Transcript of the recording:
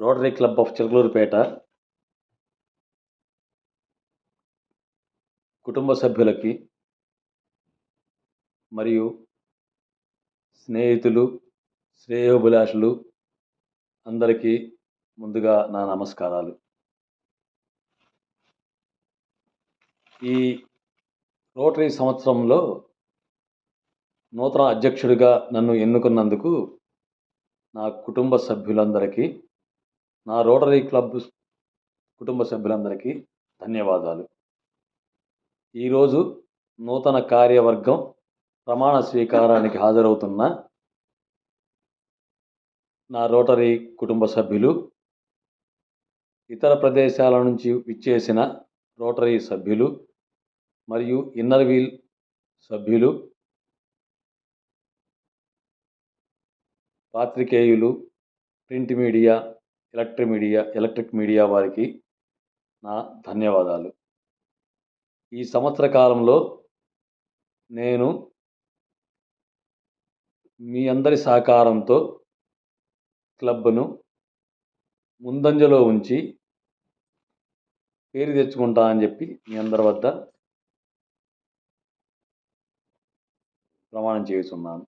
Rotary club of Chilakaluripet కుటుంబ సభ్యులకి మరియు స్నేహితులు శ్రేయోభిలాషులు అందరికీ ముందుగా నా నమస్కారాలు. ఈ రోటరీ సంవత్సరంలో నూతన అధ్యక్షుడిగా నన్ను ఎన్నుకున్నందుకు నా కుటుంబ సభ్యులందరికీ నా రోటరీ క్లబ్ కుటుంబ సభ్యులందరికీ ధన్యవాదాలు. ఈరోజు నూతన కార్యవర్గం ప్రమాణ స్వీకారానికి హాజరవుతున్న నా రోటరీ కుటుంబ సభ్యులు ఇతర ప్రదేశాల నుంచి విచ్చేసిన రోటరీ సభ్యులు మరియు ఇన్నర్ వీల్ సభ్యులు పాత్రికేయులు print media electric media electric media వారికి నా ధన్యవాదాలు. ఈ సంవత్సర కాలంలో నేను మీ అందరి సహకారంతో క్లబ్ను ముందంజలో ఉంచి పేరు తెచ్చుకుంటా అని చెప్పి మీ అందరి వద్ద ప్రమాణం చేస్తున్నాను.